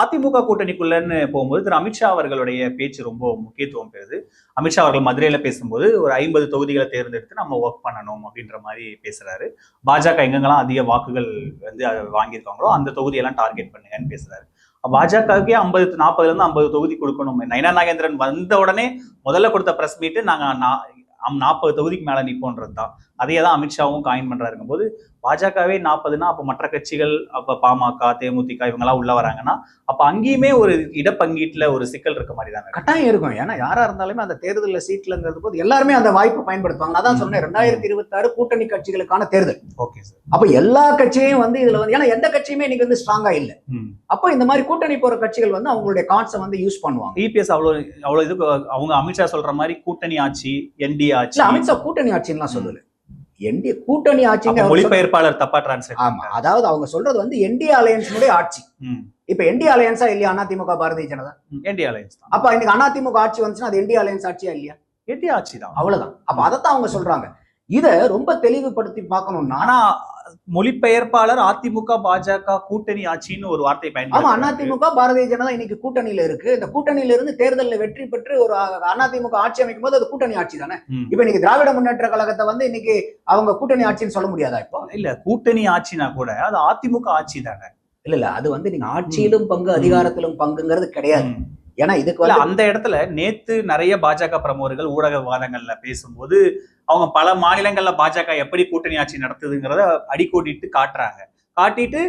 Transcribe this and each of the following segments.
அதிமுக கூட்டணிக்குள்ளன்னு போகும்போது திரு அமித்ஷா அவர்களுடைய பேச்சு ரொம்ப முக்கியத்துவம் பெறுது. அமித்ஷா அவர்கள் மதுரையில பேசும்போது ஒரு ஐம்பது தொகுதிகளை தேர்ந்தெடுத்து நம்ம ஒர்க் பண்ணணும் அப்படின்ற மாதிரி பேசுறாரு. பாஜக எங்கெங்கெல்லாம் அதிக வாக்குகள் வந்து வாங்கியிருக்காங்களோ அந்த தொகுதியெல்லாம் டார்கெட் பண்ணுங்கன்னு பேசுறாரு. பாஜகவுக்கே ஐம்பது நாற்பதுல இருந்து ஐம்பது தொகுதி கொடுக்கணும். நயனா நாகேந்திரன் வந்த உடனே முதல்ல கொடுத்த பிரஸ் மீட்டு நாங்க நாற்பது தொகுதிக்கு மேல நிப்போன்றது தான் அதையே தான் அமித்ஷாவும் காயின் பண்றாருங்கும் போது பாஜகவே நாற்பதுன்னா அப்ப மற்ற கட்சிகள் அப்ப பாமக தேமுதிக இவங்கெல்லாம் உள்ள வராங்கன்னா அப்ப அங்கேயுமே ஒரு இடப்பங்கீட்டுல ஒரு சிக்கல் இருக்க மாதிரி தானே கட்டாயம் இருக்கும். ஏன்னா யாரா இருந்தாலுமே அந்த தேர்தலில் சீட்லங்கிறது போது எல்லாருமே அந்த வாய்ப்பை பயன்படுத்துவாங்க. நான் தான் ம். சொன்னேன் ரெண்டாயிரத்தி இருபத்தி ஆறு கூட்டணி கட்சிகளுக்கான தேர்தல். Okay sir. அப்ப எல்லா கட்சியும் வந்து இதுல வந்து ஏன்னா எந்த கட்சியுமே இன்னைக்கு வந்து ஸ்ட்ராங்கா இல்ல. அப்போ இந்த மாதிரி கூட்டணி போற கட்சிகள் வந்து அவங்களுடைய கார்ட்ஸை வந்து யூஸ் பண்ணுவாங்க. இபிஎஸ் அவ்வளவு அவ்வளவு இது அவங்க அமித்ஷா சொல்ற மாதிரி கூட்டணி ஆட்சி என்டிஏ ஆட்சி. அமித்ஷா கூட்டணி ஆட்சின்லாம் சொல்லல. என்டிஏ கூட்டணி ஆட்சிங்க மொழிபெயர்ப்பாளர் தப்பா டிரான்ஸ்லேட் ஆமா. அதாவது அவங்க சொல்றது வந்து என்டிஏ அலையன்ஸினுடைய ஆட்சி. இப்ப என்டிஏ அலையன்ஸா இல்லையா அதிமுக பாரதிய ஜனதா? என்டிஏ அலையன்ஸ் அப்ப இன்னைக்கு அதிமுக ஆட்சி வந்துச்சுன்னா அது என்டிஏ அலையன்ஸ் ஆட்சியா இல்லையா? என்டிஏ ஆட்சி தான். அவ்வளவுதான். அப்ப அதைத்தான் அவங்க சொல்றாங்க. இத ரொம்ப தெளிவுபடுத்தி பார்க்கணும்னா மொழிபெயர்ப்பாளர் அதிமுக பாஜக கூட்டணி ஆட்சின்னு ஒரு வார்த்தை பயன்படுத்தி அதிமுக பாரதிய ஜனதா இன்னைக்கு கூட்டணியில இருக்கு. இந்த கூட்டணியில இருந்து தேர்தலில் வெற்றி பெற்று ஒரு அதிமுக ஆட்சி அமைக்கும் போது அது கூட்டணி ஆட்சி தானே? இப்ப இன்னைக்கு திராவிட முன்னேற்ற கழகத்தை வந்து இன்னைக்கு அவங்க கூட்டணி ஆட்சின்னு சொல்ல முடியாதா இப்போ? இல்ல கூட்டணி ஆட்சினா கூட அது அதிமுக ஆட்சி தானே. இல்ல இல்ல அது வந்து நீங்க ஆட்சியிலும் பங்கு அதிகாரத்திலும் பங்குங்கிறது கிடையாது. ஏன்னா இதுக்கு வந்து அந்த இடத்துல நேத்து நிறைய பாஜக பிரமுகர்கள் ஊடக விவாதங்கள்ல பேசும்போது அவங்க பல மாநிலங்கள்ல பாஜக எப்படி கூட்டணி ஆட்சி நடத்துதுங்கிறத அடிக்கோடிட்டு காட்டுறாங்க. காட்டிட்டு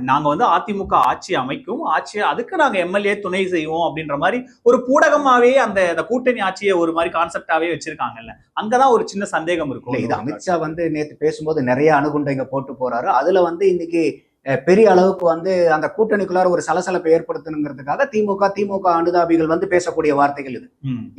நாங்க வந்து அதிமுக ஆட்சி அமைக்கும் ஆட்சி அதுக்கு நாங்க எம்எல்ஏ துணை செய்வோம் அப்படின்ற மாதிரி ஒரு பூடகமாவே அந்த அந்த கூட்டணி ஆட்சியை ஒரு மாதிரி கான்செப்டாவே வச்சிருக்காங்கல்ல. அங்கதான் ஒரு சின்ன சந்தேகம் இருக்கும். இது அமித்ஷா வந்து நேத்து பேசும்போது நிறைய அணுகுண்டைங்க போட்டு போறாரு. அதுல வந்து இன்னைக்கு பெரிய அளவுக்கு வந்து அந்த கூட்டணிக்குள்ளார ஒரு சலசலப்பை ஏற்படுத்தணுங்கிறதுக்காக திமுக திமுக அனுதாபிகள் வந்து பேசக்கூடிய வார்த்தைகள் இது.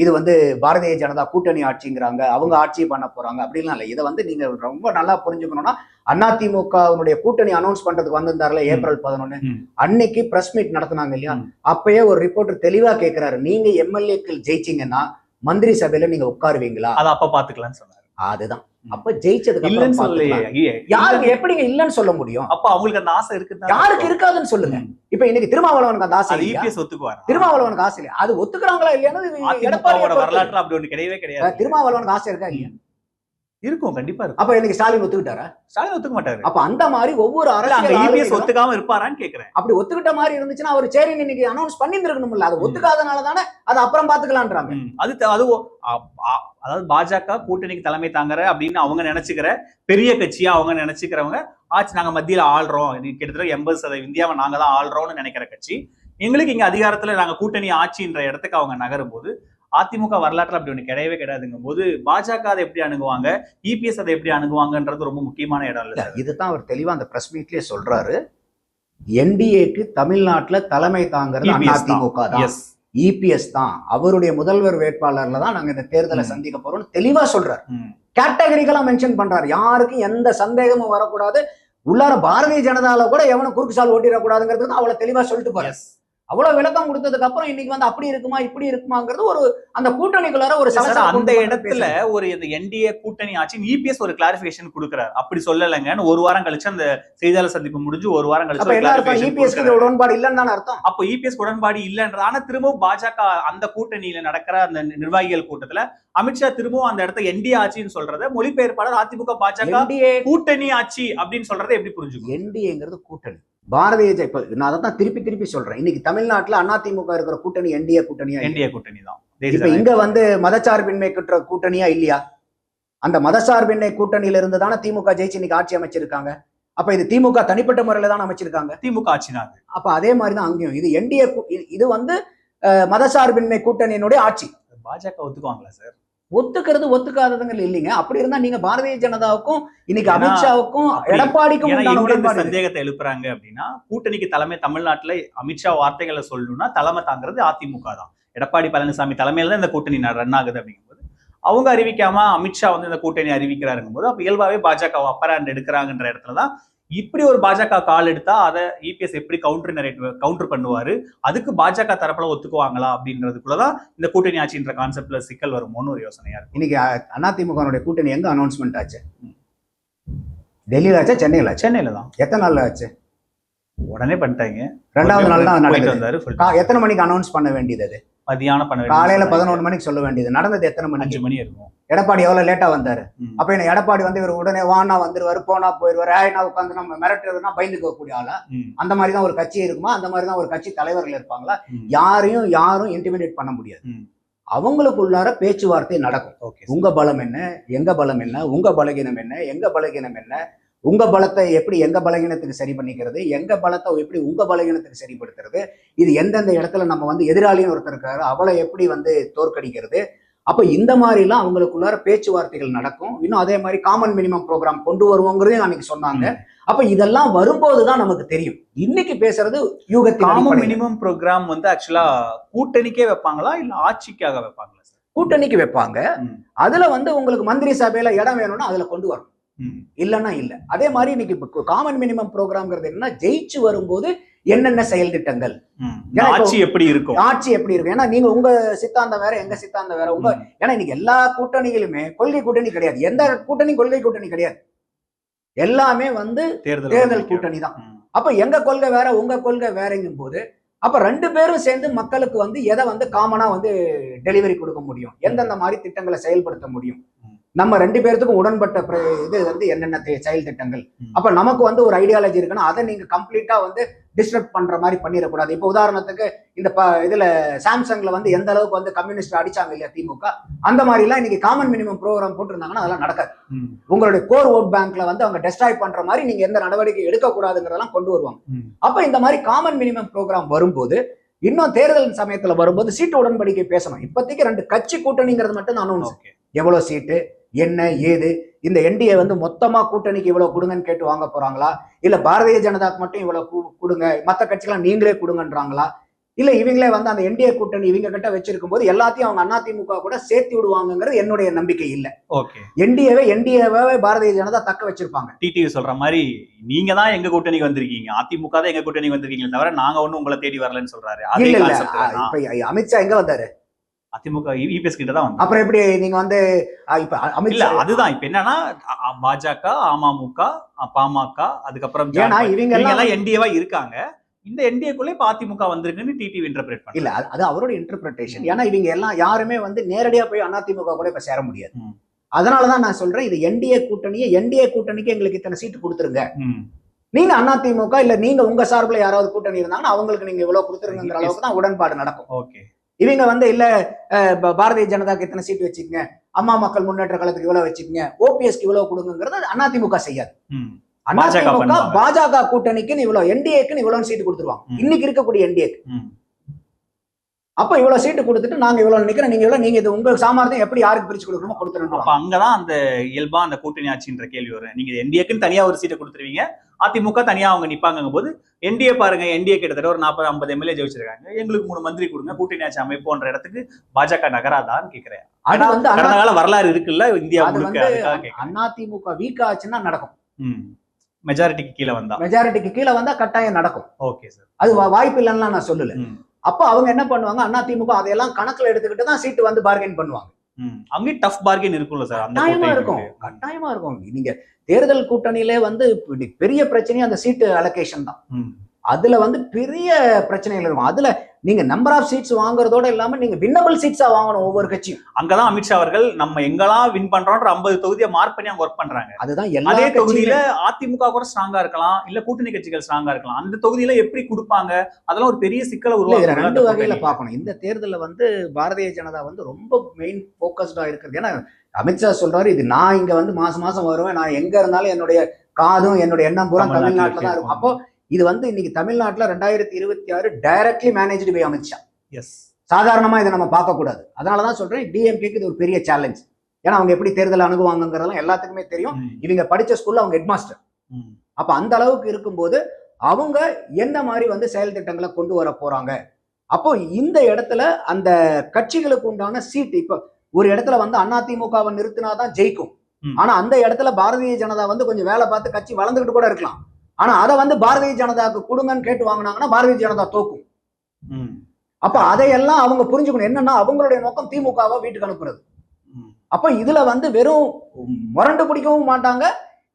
இது வந்து பாரதிய ஜனதா கூட்டணி ஆட்சிங்கிறாங்க அவங்க ஆட்சி பண்ண போறாங்க அப்படிலாம் இல்லை. இதை வந்து நீங்க ரொம்ப நல்லா புரிஞ்சுக்கணும்னா அதிமுகவுடைய கூட்டணி அனௌன்ஸ் பண்றதுக்கு வந்திருந்தாருல ஏப்ரல் பதினொன்னு. அன்னைக்கு பிரஸ் மீட் நடத்துனாங்க இல்லையா. அப்பயே ஒரு ரிப்போர்ட்டர் தெளிவா கேக்குறாரு. நீங்க எம்எல்ஏக்கள் ஜெயிச்சீங்கன்னா மந்திரி சபையில நீங்க உட்காருவீங்களா? அதை அப்ப பாத்துக்கலாம்னு சொன்னாரு. அதுதான். அப்ப ஜெயிச்சதுக்கு இல்லன்னு சொல்லலையே. யாருக்கு எப்படிங்க இல்லன்னு சொல்ல முடியும்? அப்ப அவங்களுக்கு அந்த ஆசை இருக்கு யாருக்கு இருக்காதுன்னு சொல்லுங்க. இப்ப இன்னைக்கு திருமாவளவனுக்கு அந்த ஆசை? இபிஎஸ் ஒத்துக்குவார்? திருமாவளவனுக்கு ஆசை இல்லையா? அது ஒத்துக்கிறாங்களா அதிமுகவோட பொறுத்தது. வரலாற்றுல அப்படி ஒண்ணு கிடையவே கிடையாது. திருமாவளவனுக்கு ஆசை இருக்கா இல்லையா? இருக்கும் கண்டிப்பா இருக்கும். அப்ப இன்னைக்கு ஸ்டாலின் ஒத்துக்கிட்டாரா? ஸ்டாலின் ஒத்துக்க மாட்டாரு அப்ப அந்த மாதிரி ஒவ்வொரு அரசியல் இபிஎஸ் ஆளுமைகளும் ஒத்துக்காம இருப்பாரான்னு கேக்குறேன். அப்படி ஒத்துக்கிட்ட மாதிரி இருந்துச்சுன்னா அவர் சரின்னு இன்னைக்கு அனௌன்ஸ் பண்ணிருக்கணும்ல அது. ஒத்துக்காதனால தானே அது அப்புறம் பாத்துக்கலான்றாங்க. அது அது அதாவது பாஜக கூட்டணிக்கு தலைமை தாங்குற அப்படின்னு அவங்க நினைச்சுக்கிற பெரிய கட்சியா அவங்க நினைச்சுக்கிறவங்க ஆச்சு நாங்க மத்தியில ஆள்றோம். கிட்டத்தட்ட எண்பது சதவீதம் இந்தியாவை நாங்க தான் ஆள்றோம்னு நினைக்கிற கட்சி. எங்களுக்கு இங்க அதிகாரத்துல நாங்க கூட்டணி ஆட்சின்ற இடத்துக்கு அவங்க நகரும் போது அதிமுக வரலாற்றுல அப்படி ஒண்ணு கிடையவே கிடையாதுங்கும் போது பாஜக அதை எப்படி அணுகுவாங்க? இபிஎஸ் அதை எப்படி அணுகுவாங்கன்றது ரொம்ப முக்கியமான இடம் இல்ல இதுதான் அவர் தெளிவா அந்த பிரஸ் மீட்லயே சொல்றாரு. என்டிஏக்கு தமிழ்நாட்டுல தலைமை தாங்கிறது. அதிமுக தான். எஸ் இபிஎஸ் தான். அவருடைய முதல்வர் வேட்பாளர்ல தான் நாங்க இந்த தேர்தலை. சந்திக்க போறோம் தெளிவா சொல்றாரு. கேட்டகரிகளா மென்ஷன் பண்றாரு. யாருக்கும் எந்த சந்தேகமும் வரக்கூடாது. உள்ளார பாரதிய ஜனதால கூட எவனும் குறுக்கு சால் ஓட்டிடக்கூடாதுங்கிறது அவ்வளவு தெளிவா சொல்லிட்டு போறாரு. அவ்வளவு விளக்கம் கொடுத்ததுக்கு அப்புறம் இன்னைக்கு வந்து அப்படி இருக்குமா இப்படி இருக்குமாங்கிறது ஒரு அந்த கூட்டணிக்குள்ளார ஒரு அந்த இடத்துல. ஒரு இந்த என்டிஏ கூட்டணி ஆட்சி இபிஎஸ் ஒரு கிளாரிபிகேஷன் கொடுக்குறாரு. அப்படி சொல்லலைங்கன்னு ஒரு வாரம் கழிச்சு அந்த செய்தியாளர் சந்திப்பு முடிஞ்சு ஒரு வாரம் கழிச்சு இபிஎஸ்க்கு கொடுக்குறாரு. உடன்பாடு இல்லைன்னு தானே அர்த்தம்? அப்போ இபிஎஸ் உடன்பாடு இல்லைன்றது ஆனா திரும்பவும் பாஜக அந்த கூட்டணியில நடக்கிற அந்த நிர்வாகிகள் கூட்டத்துல அமித்ஷா திரும்பவும் அந்த இடத்த என்டிஏ ஆட்சின்னு சொல்றத மொழிபெயர்ப்பாளர் அதிமுக பாஜக கூட்டணி ஆட்சி அப்படின்னு சொல்றதை எப்படி புரிஞ்சுக்கும் என்டிஏங்கிறது கூட்டணி. பாரதிய இப்ப நான் அதை தான் திருப்பி திருப்பி சொல்றேன். இன்னைக்கு தமிழ்நாட்டுல அதிமுக இருக்கிற கூட்டணி என்டிஏ கூட்டணியா? என்டிஏ கூட்டணி தான். இப்ப இங்க வந்து மதச்சார்பின்மை குற்ற கூட்டணியா இல்லையா? அந்த மதச்சார்பின்மை கூட்டணியில இருந்து தானே திமுக ஜெயிச்சு இன்னைக்கு ஆட்சி அமைச்சிருக்காங்க. அப்ப இது திமுக தனிப்பட்ட முறையில தான் அமைச்சிருக்காங்க? திமுக ஆட்சி தான். அப்ப அதே மாதிரி தான் அங்கேயும். இது என்டிஏ இது வந்து மதசார்பின்மை கூட்டணியினுடைய ஆட்சி. பாஜக ஒத்துக்குவாங்களா சார்? ஒத்துக்கிறது ஒத்துக்காததுங்க இல்லைங்க அப்படி இருந்தா நீங்க பாரதிய ஜனதாவுக்கும் இன்னைக்கு அமித்ஷாவுக்கும் எடப்பாடிக்கும். சந்தேகத்தை எழுப்புறாங்க அப்படின்னா கூட்டணிக்கு தலைமை தமிழ்நாட்டுல அமித்ஷா வார்த்தைகளை சொல்லணும்னா தலைமை தாங்கிறது அதிமுக தான் எடப்பாடி பழனிசாமி தலைமையில தான் இந்த கூட்டணி ரன் ஆகுது அப்படிங்கும்போது அவங்க அறிவிக்காம அமித்ஷா வந்து இந்த கூட்டணி அறிவிக்கிறாருங்கும் போது அப்ப இயல்பாவே பாஜக அப்பர் ஹேண்ட் எடுக்கிறாங்கன்ற இடத்துல தான் இப்படி ஒரு பாஜக கால் எடுத்தா அதை இபிஎஸ் எப்படி கவுண்டர் நரேட்டிவ் கவுண்டர் பண்ணுவாரு? அதுக்கு பாஜக தரப்புல ஒத்துக்குவாங்களா அப்படின்றதுக்குள்ளதான் இந்த கூட்டணி ஆட்சின்ற கான்செப்ட்ல சிக்கல் வருமோன்னு ஒரு யோசனையா இருக்கு. இன்னைக்கு அதிமுக கூட்டணி எங்க அனௌன்ஸ்மெண்ட் ஆச்சு? டெல்லியில ஆச்சா சென்னையில சென்னையில தான் எத்தனை நாள்ல ஆச்சு? உடனே பண்ணிட்டாங்க. ரெண்டாவது நாள் தான் கா- எத்தனை மணிக்கு அனௌன்ஸ் பண்ண வேண்டியது அது? மதியானம் பண்ண காலையில. பதினொன்று மணிக்கு சொல்ல வேண்டியது. நடந்தது எத்தனை மணிக்கு? அஞ்சு மணி இருக்கும். எடப்பாடி எவ்வளவு லேட்டா வந்தாரு. அப்ப என்ன எடப்பாடி வந்து இவர் உடனே வானா வந்துருவாரு போனா போயிருவாரு ஆயினா உட்காந்து நம்ம மிரட்டுறதுனா பயந்துக்க கூடிய ஆளா. அந்த மாதிரி தான் ஒரு கட்சி இருக்குமா? அந்த மாதிரி தான் ஒரு கட்சி தலைவர்கள் இருப்பாங்களா. யாரையும் யாரும் இன்டிமிடேட் பண்ண முடியாது. அவங்களுக்குள்ளார பேச்சுவார்த்தை நடக்கும். உங்க பலம் என்ன? எங்க பலம் என்ன? உங்க பலகீனம் என்ன? எங்க பலகீனம் என்ன? உங்க பலத்தை எப்படி எங்க பலகீனத்துக்கு சரி பண்ணிக்கிறது? எங்க பலத்தை எப்படி உங்க பலகீனத்துக்கு சரிப்படுத்துறது? இது எந்தெந்த இடத்துல நம்ம வந்து எதிராளின்னு ஒருத்தர் இருக்காரு அவளை எப்படி வந்து தோற்கடிக்கிறது? அப்ப இந்த மாதிரிலாம் அவங்களுக்குள்ளார பேச்சுவார்த்தைகள் நடக்கும். இன்னும் அதே மாதிரி காமன் மினிமம் ப்ரோக்ராம் கொண்டு வருவோங்கிறதையும் அன்னைக்கு சொன்னாங்க. அப்ப இதெல்லாம் வரும்போதுதான் நமக்கு தெரியும். இன்னைக்கு பேசுறது யூகத்தின் காமன். மினிமம் ப்ரோக்ராம் வந்து ஆக்சுவலா கூட்டணிக்கே வைப்பாங்களா? இல்ல ஆட்சிக்காக வைப்பாங்களா சார்? கூட்டணிக்கு வைப்பாங்க. அதுல வந்து உங்களுக்கு மந்திரி சபையில இடம் வேணும்னா அதுல கொண்டு வரணும். இல்லைன்னா இல்ல. அதே மாதிரி இன்னைக்கு காமன் மினிமம் ப்ரோக்ராம்ங்கிறது என்னன்னா ஜெயிச்சு வரும்போது என்னென்ன செயல் திட்டங்கள்? ஆட்சி எப்படி இருக்கும்? ஆட்சி எப்படி இருக்கும்? ஏன்னா நீங்க உங்க சித்தாந்தம் வேற எங்க சித்தாந்தம் வேற உங்க. ஏன்னா இன்னைக்கு எல்லா கூட்டணிகளுமே கொள்கை கூட்டணி கிடையாது. எந்த கூட்டணி கொள்கை கூட்டணி கிடையாது. எல்லாமே வந்து தேர்தல் தேர்தல் கூட்டணி தான். அப்ப எங்க கொள்கை வேற உங்க கொள்கை வேறங்கும் போது அப்ப ரெண்டு பேரும் சேர்ந்து மக்களுக்கு வந்து எதை வந்து காமனா வந்து டெலிவரி கொடுக்க முடியும்? எந்தெந்த மாதிரி திட்டங்களை செயல்படுத்த முடியும். நம்ம ரெண்டு பேர்த்துக்கும் உடன்பட்ட இது வந்து என்னென்ன செயல் திட்டங்கள். அப்ப நமக்கு வந்து ஒரு ஐடியாலஜி இருக்குன்னா அதை நீங்க கம்ப்ளீட்டா வந்து டிஸ்டர்ப் பண்ற மாதிரி பண்ணிடக்கூடாது. இப்போ உதாரணத்துக்கு இந்த ப இதுல சாம்சங்ல வந்து எந்த அளவுக்கு வந்து கம்யூனிஸ்ட் அடிச்சாங்க இல்லையா திமுக? அந்த மாதிரி எல்லாம் இன்னைக்கு காமன் மினிமம் ப்ரோக்ராம் போட்டிருந்தாங்கன்னா அதெல்லாம் நடக்காது. உங்களுடைய கோர் ஓட் பேங்க்ல வந்து அவங்க டெஸ்ட்ராய் பண்ற மாதிரி நீங்க எந்த நடவடிக்கை எடுக்கக்கூடாதுங்கிறதெல்லாம் கொண்டு வருவாங்க. அப்ப இந்த மாதிரி காமன் மினிமம் ப்ரோக்ராம் வரும்போது இன்னும் தேர்தல் சமயத்துல வரும்போது சீட்டு உடன்படிக்கை பேசணும். இப்போதைக்கு ரெண்டு கட்சி கூட்டணிங்கிறது மட்டும் தான் அனௌன்ஸ் எவ்வளவு சீட்டு? என்ன ஏது? இந்த என்டிஏ வந்து மொத்தமா கூட்டணிக்கு இவ்வளவு கொடுங்கன்னு கேட்டு வாங்க போறாங்களா? இல்ல பாரதிய ஜனதாக்கு மட்டும் இவ்வளவு கொடுங்க மத்த கட்சிகளாம் நீங்களே கொடுங்கன்றாங்களா? இல்ல இவங்களே வந்து அந்த என்டிஏ கூட்டணி இவங்க கிட்ட வச்சிருக்கும் போது எல்லாத்தையும் அவங்க அதிமுக கூட சேர்த்து விடுவாங்கங்கிறது என்னுடைய நம்பிக்கை இல்ல. ஓகே. என்டிஏவை என்டிஏவே பாரதிய ஜனதா தக்க வச்சிருப்பாங்க. டிடிவி சொல்ற மாதிரி நீங்க தான் எங்க கூட்டணிக்கு வந்திருக்கீங்க. அதிமுக தான் எங்க கூட்டணிக்கு வந்திருக்கீங்க தவிர நாங்க ஒண்ணும் உங்களை தேடி வரலன்னு சொல்றாரு. அமித்ஷா எங்க வந்தாரு? அதிமுக இபிஎஸ் கிட்ட தான் வந்து அப்புறம் எப்படி நீங்க வந்து இப்ப இல்ல அதுதான். இப்ப என்னன்னா பாஜக அமமுக பாமக அதுக்கப்புறம் ஏன்னா. இவங்க எல்லாம் என்டிஏவா இருக்காங்க. இந்த என்டிஏக்குள்ளே இப்ப அதிமுக வந்திருக்குன்னு டிடிவி இன்டர்பிரேட் பண்ணல இல்ல அது- அவரோட இன்டர்பிரேஷன் ஏன்னா இவங்க எல்லாம் யாருமே வந்து நேரடியா போய் அதிமுக கூட இப்ப சேர முடியாது. அதனாலதான் நான் சொல்றேன் இது என்டிஏ கூட்டணியை என்டிஏ கூட்டணிக்கு எங்களுக்கு இத்தனை சீட்டு கொடுத்துருங்க. நீங்க அதிமுக இல்ல நீங்க உங்க சார்பில் யாராவது கூட்டணி இருந்தாங்கன்னா அவங்களுக்கு நீங்க இவ்வளவு கொடுத்துருங்கிற அளவுக்கு தான் உடன்பாடு நடக்கும். ஓகே. இவங்க வந்து இல்ல பாரதிய ஜனதாக்கு இத்தனை சீட் வச்சுக்கங்க அம்மா மக்கள் முன்னேற்ற கழகத்துக்கு இவ்வளவு வச்சுக்கங்க ஓபிஎஸ்க்கு இவ்வளவு கொடுங்கிறது அதிமுக செய்யாது அதிமுக. பாஜக கூட்டணிக்கு இவ்வளவு என்டிஏக்கு இவ்வளவு சீட்டு கொடுத்துருவாங்க. இன்னைக்கு இருக்கக்கூடிய என்டிஏ ம். அப்ப இவ்வளவு சீட்டு கொடுத்துட்டு நாங்க இவ்வளவு நிக்கிறோம் நீங்க இவ்வளவு நீங்க இது உங்க சாமர்த்தியம் எப்படி யாருக்கு பிரிச்சு கொடுக்கணுமோ அப்ப கொடுத்துருவோம் அங்கதான் அந்த இயல்பா அந்த கூட்டணி ஆட்சின்ற கேள்வி வரும் நீங்க என்டிஏக்குன்னு தனியா ஒரு சீட்டை கொடுத்துருவீங்க அதிமுக தனியா அவங்க நிப்பாங்க போது என்டிஏ பாருங்க என்டிஏ கிட்டத்தட்ட ஒரு நாற்பது ஐம்பது எம்எல்ஏ ஜெயிச்சிருக்காங்க. எங்களுக்கு மூணு மந்திரி கொடுங்க கூட்டணி ஆட்சி அமைப்போன்ற இடத்துக்கு பாஜக நகராதான்னு கேக்குறேன். அது வந்து கடந்த கால வரலாறு இருக்குல்ல இந்தியா முழுக்க அதிமுக வீக் ஆச்சுன்னா நடக்கும். மெஜாரிட்டிக்கு கீழே வந்தா. மெஜாரிட்டிக்கு கீழே வந்தா கட்டாயம் நடக்கும். ஓகே சார் அது வாய்ப்பு இல்லைன்னா நான் சொல்லல. அப்ப அவங்க என்ன பண்ணுவாங்க அதிமுக அதையெல்லாம் கணக்குல எடுத்துக்கிட்டு தான் சீட்டு வந்து பார்கெயின் பண்ணுவாங்க. அங்கேயும் டஃப் பார்கென் இருக்கும்ல சார் கட்டாயமா இருக்கும் இருக்கு. கட்டாயமா இருக்கும் நீங்க தேர்தல் கூட்டணியிலே வந்து பெரிய பிரச்சனையே அந்த சீட்டு அலோகேஷன் தான். அதுல வந்து பெரிய பிரச்சனைகள் இருக்கும். அதுல நீங்க நம்பர் ஆஃப் சீட்ஸ் வாங்குறதோட இல்லாம நீங்க வின்னபிள் சீட்ஸா வாங்கணும் ஒவ்வொரு கட்சியும். அங்கதான் அமித்ஷா அவர்கள் நம்ம எங்கெல்லாம் வின் பண்றோம்ன்ற ஐம்பது தொகுதியை மார்க் பண்ணி அங்க ஒர்க் பண்றாங்க. அதுதான் எல்லா அதே தொகுதியில அதிமுக கூட ஸ்ட்ராங்கா இருக்கலாம். இல்ல கூட்டணி கட்சிகள் ஸ்ட்ராங்கா இருக்கலாம். அந்த தொகுதியில எப்படி கொடுப்பாங்க? அதெல்லாம் ஒரு பெரிய சிக்கலை உருவாக்கும் ரெண்டு வகையில பார்க்கணும். இந்த தேர்தல்ல வந்து பாரதிய ஜனதா வந்து ரொம்ப மெயின் போக்கஸ்டா இருக்கிறது. ஏன்னா அமித்ஷா சொல்றாரு இது நான் இங்க வந்து மாசம் மாசம் வருவேன். நான் எங்க இருந்தாலும் என்னுடைய காதும் என்னுடைய எண்ணம் பூரா தமிழ்நாட்டுல தான் இருக்கும். அப்போ இது வந்து இன்னைக்கு தமிழ்நாட்டுல ரெண்டாயிரத்தி இருபத்தி ஆறு directly managed by Amit Shah. Yes சாதாரணமா இதை நம்ம பார்க்க கூடாது. அதனாலதான் சொல்றேன் டிஎம்கேக்கு இது ஒரு பெரிய சேலஞ்ச் ஏன்னா அவங்க எப்படி தேர்தல் அணுகுவாங்கங்கிறதெல்லாம் எல்லாத்துக்குமே தெரியும். இவங்க படிச்ச ஸ்கூல்ல அவங்க ஹெட்மாஸ்டர் அப்ப அந்த அளவுக்கு இருக்கும்போது அவங்க என்ன மாதிரி வந்து செயல் திட்டங்களை கொண்டு வர போறாங்க? அப்போ இந்த இடத்துல அந்த கட்சிகளுக்கு உண்டான சீட் இப்ப ஒரு இடத்துல வந்து அதிமுகவை நிறுத்தினாதான் ஜெயிக்கும். ஆனா அந்த இடத்துல பாரதிய ஜனதா வந்து கொஞ்சம் வேலை பார்த்து கட்சி வளர்ந்துகிட்டு கூட இருக்கலாம். ஆனா அதை வந்து பாரதிய ஜனதாக்கு கொடுங்கன்னு கேட்டு வாங்கினாங்கன்னா பாரதிய ஜனதா தோக்கும். அப்ப அதையெல்லாம் அவங்க புரிஞ்சுக்கணும். என்னன்னா அவங்களுடைய நோக்கம் திமுகவை வீட்டுக்கு அனுப்புறது. அப்ப இதுல வந்து வெறும் முரண்டு பிடிக்கவும் மாட்டாங்க.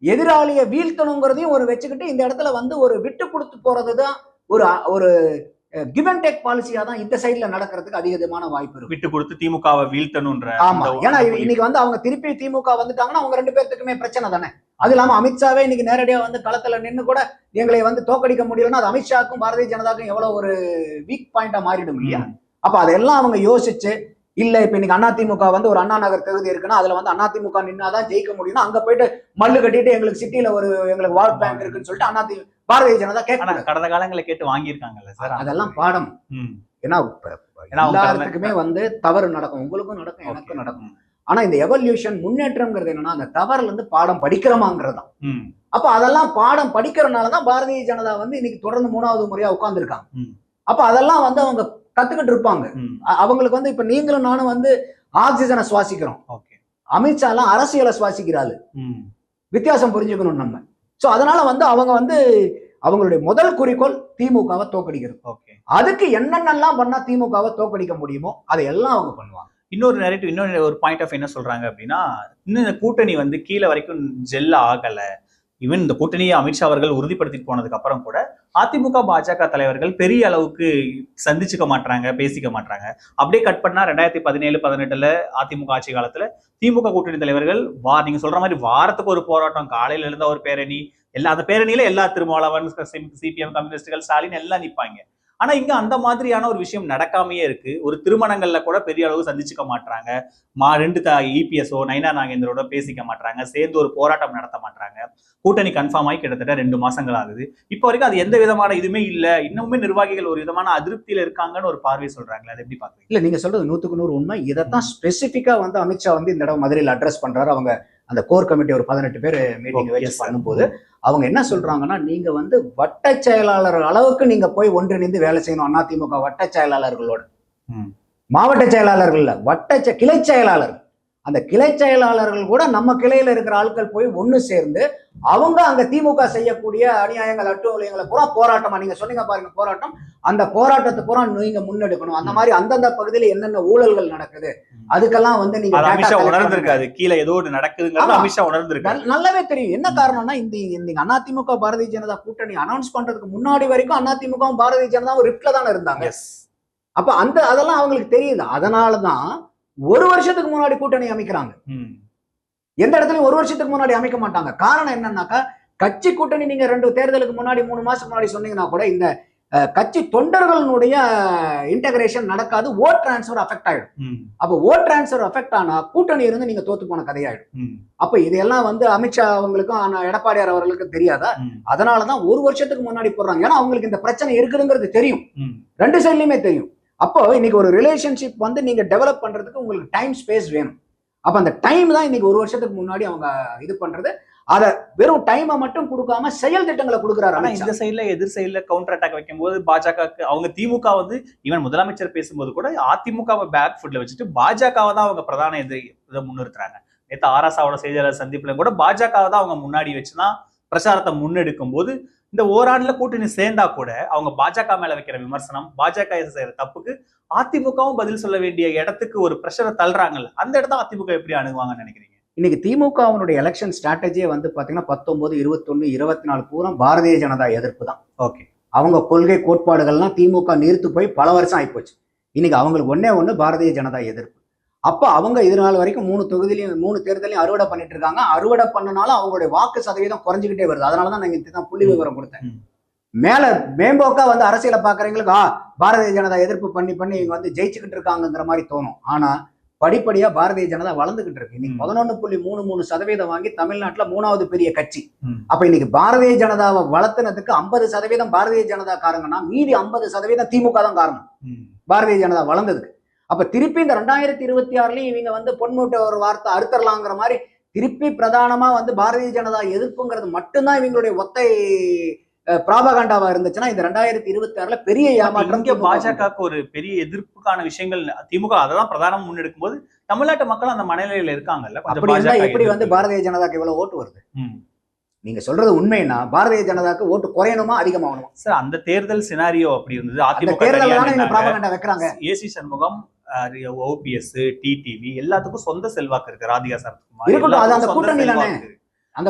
எதிராளியை வீழ்த்தணுங்கிறதையும் ஒரு வச்சுக்கிட்டு இந்த இடத்துல வந்து ஒரு விட்டு கொடுத்து போறதுதான் ஒரு ஒரு கிவ் அண்ட் டேக் பாலிசியா தான் இந்த சைடுல நடக்கிறதுக்கு அதிகமான வாய்ப்பு இருக்கு. விட்டு கொடுத்து திமுகவை வீழ்த்தணுன்ற ஆமா. ஏன்னா இன்னைக்கு வந்து அவங்க திருப்பி திமுக வந்துட்டாங்கன்னா அவங்க ரெண்டு பேர்த்துக்குமே பிரச்சனை தானே. அது இல்லாம அமித்ஷாவே இன்னைக்கு நேரடியா வந்து களத்துல நின்னு கூட எங்களை வந்து தோக்கடிக்க முடியலன்னா அது அமித்ஷாக்கும் பாரதிய ஜனதாக்கும் எவ்வளவு ஒரு வீக் பாயிண்டா மாறிடும் இல்லையா. அப்ப அதெல்லாம் அவங்க யோசிச்சு இல்ல இப்ப இன்னைக்கு அதிமுக வந்து ஒரு அண்ணா நகர் தொகுதி இருக்குன்னா அதுல வந்து அதிமுக நின்னாதான் ஜெயிக்க முடியும்னா அங்க போயிட்டு மல்லு கட்டிட்டு எங்களுக்கு சிட்டில ஒரு எங்களுக்கு வார்ட் பேங்க் இருக்குன்னு சொல்லிட்டு அண்ணா பாரதிய ஜனதா கேட்கணும் கடந்த காலங்களை கேட்டு வாங்கியிருக்காங்கல்ல சார் அதெல்லாம் பாடம். ஏன்னா எல்லாத்துக்குமே வந்து தவறு நடக்கும். உங்களுக்கும் நடக்கும் எனக்கும். நடக்கும். ஆனா இந்த எவல்யூஷன் முன்னேற்றம்ங்கிறது என்னன்னா அந்த தவறுல இருந்து பாடம் படிக்கிறோமாங்கிறது தான். அப்ப அதெல்லாம் பாடம் படிக்கிறனாலதான் பாரதிய ஜனதா வந்து இன்னைக்கு தொடர்ந்து மூணாவது முறையா உட்கார்ந்துருக்காங்க. அப்ப அதெல்லாம் வந்து அவங்க கத்துக்கிட்டு இருப்பாங்க. அவங்களுக்கு வந்து இப்ப நீங்களும் நானும் வந்து ஆக்சிஜனை சுவாசிக்கிறோம். ஓகே. அமித்ஷா எல்லாம் அரசியலை சுவாசிக்கிறாரு. ம். வித்தியாசம் புரிஞ்சுக்கணும் நம்ம. சோ அதனால வந்து அவங்க வந்து அவங்களுடைய முதல் குறிக்கோள் திமுகவை தோக்கடிக்கிறது. ஓகே. அதுக்கு என்னென்னலாம் பண்ணா திமுகவை தோக்கடிக்க முடியுமோ அதை எல்லாம் அவங்க பண்ணுவாங்க. இன்னொரு நெரேட்டிவ் இன்னொரு ஒரு பாயிண்ட் ஆஃப் என்ன சொல்றாங்க அப்படின்னா இன்னும் இந்த கூட்டணி வந்து கீழே வரைக்கும் ஜெல் ஆகல. ஈவன் இந்த கூட்டணியை அமித்ஷா அவர்கள் உறுதிப்படுத்திட்டு போனதுக்கு அப்புறம் கூட அதிமுக பாஜக தலைவர்கள் பெரிய அளவுக்கு சந்திச்சுக்க மாட்டாங்க பேசிக்க மாட்டாங்க அப்படியே கட் பண்ணா ரெண்டாயிரத்தி பதினேழு பதினெட்டுல அதிமுக ஆட்சி காலத்துல திமுக கூட்டணி தலைவர்கள் வா நீங்க சொல்ற மாதிரி வாரத்துக்கு ஒரு போராட்டம் காலையில இருந்த ஒரு பேரணி எல்லா அந்த பேரணியில எல்லா திருமாவளவன் சிபிஎம் கம்யூனிஸ்டுகள் ஸ்டாலின் எல்லாம் நிற்பாங்க ஆனா இங்க அந்த மாதிரியான ஒரு விஷயம் நடக்காமையே இருக்கு. ஒரு திருமணங்கள்ல கூட பெரிய அளவு சந்திச்சுக்க மாட்டாங்க மா ரெண்டு இபிஎஸ்ஓ நைனா நாகேந்திரோட பேசிக்க மாட்டாங்க சேர்ந்து ஒரு போராட்டம் நடத்த மாட்டாங்க கூட்டணி கன்ஃபார்ம் ஆகி கிட்டத்தட்ட ரெண்டு மாசங்கள் ஆகுது. இப்போ வரைக்கும் அது எந்த விதமான இதுவுமே இல்ல. இன்னுமே நிர்வாகிகள் ஒரு விதமான அதிருப்தியில இருக்காங்கன்னு ஒரு பார்வை சொல்றாங்களே அது எப்படி பாக்குறீங்க இல்ல நீங்க சொல்றது நூத்துக்கு நூறு உண்மை. இதைத்தான் ஸ்பெசிபிக்கா வந்து அமித்ஷா வந்து இந்த தடவை மதுரையில் அட்ரஸ் பண்றாரு. அவங்க அந்த கோர் கமிட்டி ஒரு பதினெட்டு பேர் மீட்டிங் வச்சு. பண்ணும்போது அவங்க என்ன சொல்றாங்கன்னா நீங்க வந்து வட்ட செயலாளர் அளவுக்கு நீங்க போய் ஒன்றிணைந்து வேலை செய்யணும் அதிமுக வட்ட செயலாளர்களோட. மாவட்ட செயலாளர்கள் வட்ட கிளை செயலாளர் அந்த கிளை செயலாளர்கள் கூட நம்ம கிளையில இருக்கிற ஆட்கள் போய் ஒண்ணு சேர்ந்து அவங்க அங்க திமுக செய்யக்கூடிய அநியாயங்கள் அட்டுவலியங்களை பூரா போராட்டமா நீங்க சொன்னீங்க பாருங்க போராட்டம். அந்த போராட்டத்தை பூரா நீங்க முன்னெடுக்கணும். அந்த மாதிரி அந்தந்த பகுதியில என்னென்ன ஊழல்கள் நடக்குது அதுக்கெல்லாம் வந்து நீங்க அமித்ஷா collect உணர்ந்திருக்காது கீழே ஏதோ ஒன்று நடக்குதுங்கிறது. அமித்ஷா உணர்ந்திருக்காரு. நல்- நல்லாவே தெரியும். என்ன காரணம்னா இந்த இந்த அதிமுக பாரதிய ஜனதா கூட்டணி அனௌன்ஸ் பண்றதுக்கு முன்னாடி வரைக்கும் அதிமுகவும் பாரதிய ஜனதாவும் ரிப்ட்ல தானே இருந்தாங்க. அப்ப அந்த அதெல்லாம் அவங்களுக்கு தெரியுது? அதனாலதான் ஒரு வருஷத்துக்கு முன்னாடி கூட்டணி அமைக்கிறாங்க. எந்த இடத்துலயும் ஒரு வருஷத்துக்கு முன்னாடி அமைக்க மாட்டாங்க. காரணம் என்னன்னாக்கா கட்சி கூட்டணி நீங்க ரெண்டு தேர்தலுக்கு முன்னாடி மூணு மாசம் முன்னாடி சொன்னீங்கன்னா கூட இந்த கட்சி தொண்டர்களுடைய இன்டகிரேஷன் நடக்காது ஓட் டிரான்ஸ்ஃபர் அஃபெக்ட் ஆயிடும். அப்ப ஓட் டிரான்ஸ்ஃபர் அஃபெக்ட் ஆனா கூட்டணி இருந்து நீங்க தோத்து போன கதையாயிடும். அப்ப இதெல்லாம் வந்து அமித்ஷா அவங்களுக்கும் ஆனா எடப்பாடியார் அவர்களுக்கும் தெரியாதா? அதனாலதான் ஒரு வருஷத்துக்கு முன்னாடி போடுறாங்க. ஏன்னா அவங்களுக்கு இந்த பிரச்சனை இருக்குதுங்கிறது தெரியும். ரெண்டு சைட்லயுமே தெரியும். அப்போ இன்னைக்கு ஒரு ரிலேஷன்ஷிப் வந்து நீங்க டெவலப் பண்றதுக்கு உங்களுக்கு டைம் ஸ்பேஸ் வேணும். அப்ப அந்த டைம் தான் இன்னைக்கு ஒரு வருஷத்துக்கு முன்னாடி அவங்க இது பண்றது. அத வெறும் டைமை மட்டும் கொடுக்காம செயல் திட்டங்களை கொடுக்குறாரு ஆனா. இந்த சைடுல எதிர் சைடுல கவுண்டர் அட்டாக் வைக்கும்போது பாஜகவுக்கு அவங்க திமுக வந்து ஈவன் முதலமைச்சர் பேசும்போது கூட அதிமுகவை பேக் ஃபுட்ல வச்சுட்டு பாஜகவை தான் அவங்க பிரதான எதிரி இதை முன்னிறுத்துறாங்க. நேத்து ஆராசாவோட செய்தியாளர் சந்திப்புல கூட பாஜகவை தான் அவங்க முன்னாடி வச்சுதான் பிரச்சாரத்தை முன்னெடுக்கும் போது இந்த ஓராண்டுல கூட்டணி சேர்ந்தா கூட அவங்க பாஜக மேல வைக்கிற விமர்சனம் பாஜக செய்யற தப்புக்கு அதிமுகவும் பதில் சொல்ல வேண்டிய இடத்துக்கு ஒரு பிரஷரை தள்ளுறாங்கல்ல அந்த இடத்த அதிமுக எப்படி அணுகுவாங்கன்னு நினைக்கிறீங்க? இன்னைக்கு திமுகவினுடைய எலெக்ஷன் ஸ்ட்ராட்டஜியே வந்து பாத்தீங்கன்னா பத்தொன்பது இருபத்தொன்னு இருபத்தி நாலு பூரா பாரதிய ஜனதா எதிர்ப்பு தான். ஓகே. அவங்க கொள்கை கோட்பாடுகள்லாம் திமுக நீர்த்து போய் பல வருஷம் ஆயிப்போச்சு. இன்னைக்கு அவங்களுக்கு ஒண்ணே ஒண்ணு பாரதிய ஜனதா எதிர்ப்பு. அப்ப அவங்க இது நாள் வரைக்கும் மூணு தொகுதியிலையும் மூணு தேர்தலையும் அறுவடை பண்ணிட்டு இருக்காங்க. அறுவடை பண்ணனாலும் அவங்களுடைய வாக்கு சதவீதம் குறைஞ்சிக்கிட்டே வருது. அதனாலதான் நான் இங்க தான் புள்ளி விவரம் கொடுத்தேன். மேல மேம்போக்கா வந்து அரசியலை பாக்குறவங்களுக்கு ஆ பாரதிய ஜனதா எதிர்ப்பு பண்ணி பண்ணி இவங்க வந்து ஜெயிச்சுக்கிட்டு இருக்காங்கங்கிற மாதிரி தோணும். ஆனா படிப்படியா பாரதிய ஜனதா வளர்ந்துகிட்டு இருக்கு. இன்னைக்கு. பதினொன்னு புள்ளி மூணு மூணு சதவீதம் வாங்கி தமிழ்நாட்டுல மூணாவது பெரிய கட்சி. அப்ப இன்னைக்கு பாரதிய ஜனதாவை வளர்த்துனதுக்கு ஐம்பது சதவீதம் பாரதிய ஜனதா காரணம்னா மீதி ஐம்பது சதவீதம் திமுக தான் காரணம் பாரதிய ஜனதா வளர்ந்ததுக்கு. அப்ப திருப்பி இந்த ரெண்டாயிரத்தி இருபத்தி ஆறுலயும் இவங்க வந்து பொன்மூட்டை ஒரு வார்த்தை அறுத்தரலாங்கிற மாதிரி திருப்பி பிரதானமா வந்து பாரதிய ஜனதா எதிர்ப்புங்கிறது மட்டும்தான் இவங்களுடைய ஒத்தை பிராபகாண்டாவா இருந்துச்சுன்னா இந்த ரெண்டாயிரத்தி இருபத்தி ஆறுல பெரிய ஏமாற்றம். பாஜகவுக்கு ஒரு பெரிய எதிர்ப்புக்கான விஷயங்கள் திமுக அததான் பிரதானம் முன்னெடுக்கும் போது தமிழ்நாட்டு மக்கள் அந்த மனநிலையில இருக்காங்கல்ல அப்படி பாஜக எப்படி வந்து. பாரதிய ஜனதாக்கு இவ்வளவு ஓட்டு வருது. நீங்க சொல்றது உண்மைன்னா பாரதிய ஜனதாக்கு ஓட்டு குறையணுமா அதிகமாகணுமா சார் அந்த தேர்தல் சினாரியோ அப்படி இருந்தது அதிமுக தேர்தல் வைக்கிறாங்க ஏசி சண்முகம் ஓபிஎஸ் டிடிவி எல்லாத்துக்கும் சொந்த செல்வாக்கு இருக்கு ராதிகா சரத்குமார்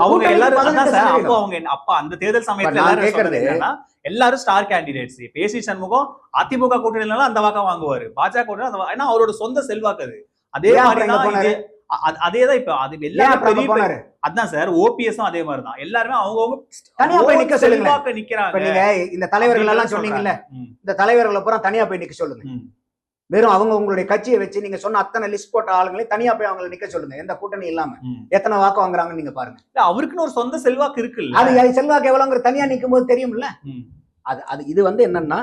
அவங்க எல்லாரும் அதான் 18 சார் அப்போ சதவீதம். அவங்க அப்ப அந்த தேர்தல் சமயத்துல எல்லாரும் ஸ்டார் கேண்டிடேட்ஸ் பேசி சண்முகம் அதிமுக கூட்டணியில அந்த வாக்கம் வாங்குவாரு. பாஜக கூட்டணி ஏன்னா அவரோட சொந்த செல்வாக்கு அது. அதே மாதிரி அதேதான் இப்ப அது எல்லாரும் அதான் சார் ஓபிஎஸும் அதே மாதிரி தான் எல்லாருமே அவங்கவுங்க தனியா போய் நிக்க சொல்லுங்க நிக்கிறாங்க. இந்த தலைவர்கள் எல்லாம் சொன்னீங்கல்ல. இந்த தலைவர்களை பூரா தனியா போய் நிக்க சொல்லுங்க. வெறும் அவங்க உங்களுடைய கட்சியை வச்சு நீங்க சொன்ன அத்தனை லிஸ்ட் போட்ட ஆளுங்களையும் தனியா போய் அவங்களை நிக்க சொல்லுங்க. எந்த கூட்டணி இல்லாம. எத்தனை வாக்கு வாங்குறாங்கன்னு நீங்க பாருங்க. அவருக்குன்னு ஒரு சொந்த செல்வாக்கு இருக்குல்ல அது செல்வாக்கு எவ்வளவுங்கிற தனியா நிக்கும் போது தெரியும்ல அது அது இது வந்து என்னன்னா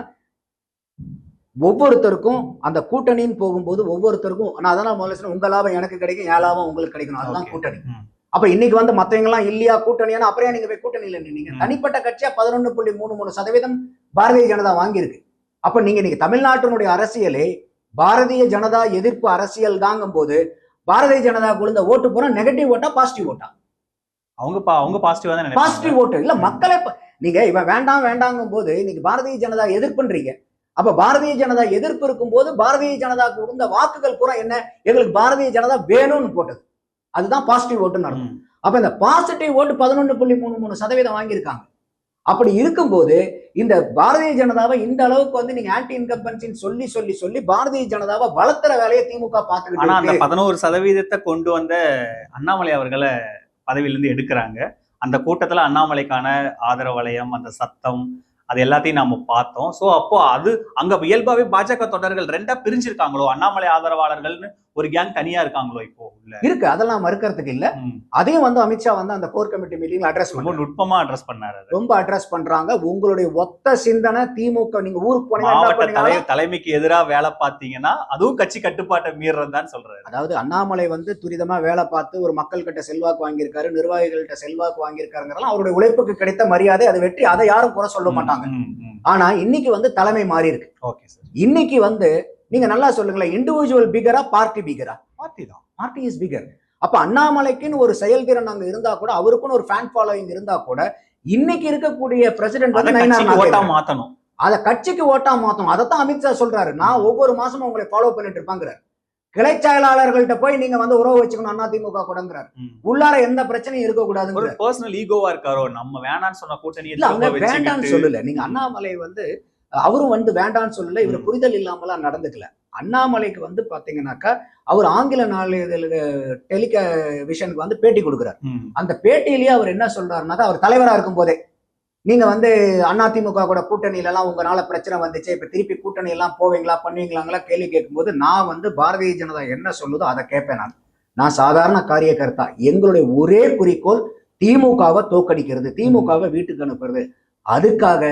ஒவ்வொருத்தருக்கும் அந்த கூட்டணின்னு போகும்போது ஒவ்வொருத்தருக்கும் நான் அதெல்லாம் முதல்ல சொன்னேன், உங்க லாபம் எனக்கு கிடைக்கும் என் லாபம் உங்களுக்கு கிடைக்கணும். அதுதான். கூட்டணி. அப்ப இன்னைக்கு வந்து மத்தவங்க எல்லாம் இல்லையா கூட்டணியான அப்புறம் நீங்க போய் கூட்டணியில நின்னீங்க. தனிப்பட்ட கட்சியா பதினொன்னு புள்ளி மூணு மூணு சதவீதம் பாரதிய ஜனதா வாங்கியிருக்கு. அப்ப நீங்க நீங்க தமிழ்நாட்டினுடைய அரசியலே பாரதிய ஜனதா எதிர்ப்பு அரசியல் தாங்கும் போது பாரதிய ஜனதா குழுந்த ஓட்டு பூரா நெகட்டிவ் ஓட்டா பாசிட்டிவ் ஓட்டா? அவங்க பா- அவங்க பாசிட்டிவா தான் பாசிட்டிவ் ஓட்டு. இல்ல மக்களை நீங்க இவன் வேண்டாம் வேண்டாங்கும் போது இன்னைக்கு பாரதிய ஜனதா எதிர்ப்புன்றீங்க. அப்ப பாரதிய ஜனதா எதிர்ப்பு இருக்கும்போது பாரதிய ஜனதாக்கு இருந்த வாக்குகள் பூரா என்ன? எங்களுக்கு பாரதிய ஜனதா வேணும்னு போட்டது. அதுதான் பாசிட்டிவ் ஓட்டுன்னு அர்த்தம். ம். அப்ப இந்த பாசிட்டிவ் ஓட்டு பதினொன்று புள்ளி மூணு மூணு சதவீதம் வாங்கியிருக்காங்க. அப்படி இருக்கும்போது இந்த பாரதிய ஜனதாவை இந்த அளவுக்கு வந்து நீங்க ஆன்டி இன்கம்பன்சின்னு சொல்லி சொல்லி சொல்லி பாரதிய ஜனதாவை வளர்த்துற வேலையை திமுக ஆனா பாத்துக்கிட்டு அந்த. பதினோரு சதவீதத்தை கொண்டு வந்த அண்ணாமலை அவர்களை பதவியிலிருந்து எடுக்கிறாங்க. அந்த கூட்டத்துல அண்ணாமலைக்கான ஆதரவு வளையம் அந்த சத்தம் அது எல்லாத்தையும் நாம பார்த்தோம். சோ அப்போ அது அங்க இயல்பாவே பாஜக தொண்டர்கள் ரெண்டா பிரிஞ்சிருக்காங்களோ? அண்ணாமலை ஆதரவாளர்கள்னு ஒரு கேங் தனியா இருக்காங்களோ இப்போ இருக்கு. அதெல்லாம் மறுக்கிறதுக்கு இல்ல. அதையும் வந்து அமித்ஷா வந்து அந்த கோர் கமிட்டி மீட்டிங்ல அட்ரஸ் ரொம்ப நுட்பமா அட்ரஸ் பண்ணாரு. ரொம்ப அட்ரஸ் பண்றாங்க. உங்களுடைய ஒத்த சிந்தனை திமுக நீங்க ஊருக்கு போனீங்க தலைமைக்கு எதிரா வேலை பார்த்தீங்கன்னா அதுவும் கட்சி கட்டுப்பாட்டை மீறதுதான் சொல்றாரு. அதாவது அண்ணாமலை வந்து துரிதமா வேலை பார்த்து ஒரு மக்கள் கிட்ட செல்வாக்கு வாங்கியிருக்காரு நிர்வாகிகள்கிட்ட செல்வாக்கு வாங்கியிருக்காருங்கிறதெல்லாம் அவருடைய உழைப்புக்கு கிடைத்த மரியாதை அது வெற்றி. அதை யாரும் குறை சொல்ல மாட்டாங்க. ஆனா இன்னைக்கு வந்து தலைமை மாறி இருக்கு ஓகே சார். இன்னைக்கு வந்து நீங்க நல்லா சொல்லுங்களேன். இண்டிவிஜுவல் பிகரா பார்ட்டி பிகரா பார்ட்டி தான். பார்ட்டி இஸ் பிகர் அப்ப அண்ணாமலைக்குன்னு ஒரு செயல்திறன் அங்க இருந்தா கூட அவருக்குன்னு ஒரு ஃபேன் ஃபாலோயிங் இருந்தா கூட இன்னைக்கு இருக்கக்கூடிய பிரசிடென்ட் வந்து ஓட்டா. மாத்தணும். அத கட்சிக்கு ஓட்டா மாத்தணும். அதைத்தான் அமித்ஷா சொல்றாரு. நான் ஒவ்வொரு மாசமும் உங்களை ஃபாலோ பண்ணிட்டு இருப்பாங்கிறார். கிளை செயலாளர்கள்ட்ட போய் நீங்க வந்து உறவு வச்சுக்கணும் அதிமுக கூடங்கிறார். ம். உள்ளார எந்த பிரச்சனையும் இருக்க ஒரு கூடாதுங்கிற பர்சனல் ஈகோவா இருக்காரோ? நம்ம வேணாம்னு சொன்ன கூட்டணியை இல்ல திரும்ப வேண்டாம்னு சொல்லல. நீங்க அண்ணாமலை வந்து அவரும் வந்து வேண்டாம்னு சொல்லல இவர். புரிதல் இல்லாமலாம் நடந்துக்கல. அண்ணாமலைக்கு வந்து பாத்தீங்கன்னாக்கா அவர் ஆங்கில நாளிதழ் டெலிக விஷனுக்கு வந்து பேட்டி கொடுக்குறாரு. அந்த பேட்டியிலேயே அவர் என்ன சொல்றாருனாக்கா அவர் தலைவரா இருக்கும் போதே. நீங்க வந்து அதிமுக கூட கூட்டணியில எல்லாம் உங்களால பிரச்சனை வந்துச்சு இப்ப திருப்பி கூட்டணி எல்லாம் போவீங்களா பண்ணுவீங்களாங்களா கேள்வி கேட்கும்போது நான் வந்து பாரதிய ஜனதா என்ன சொல்லுதோ அதை கேட்பேன் நான். நான் சாதாரண காரியகர்த்தா. எங்களுடைய ஒரே குறிக்கோள் திமுகவை தோக்கடிக்கிறது திமுகவை வீட்டுக்கு அனுப்புறது. அதுக்காக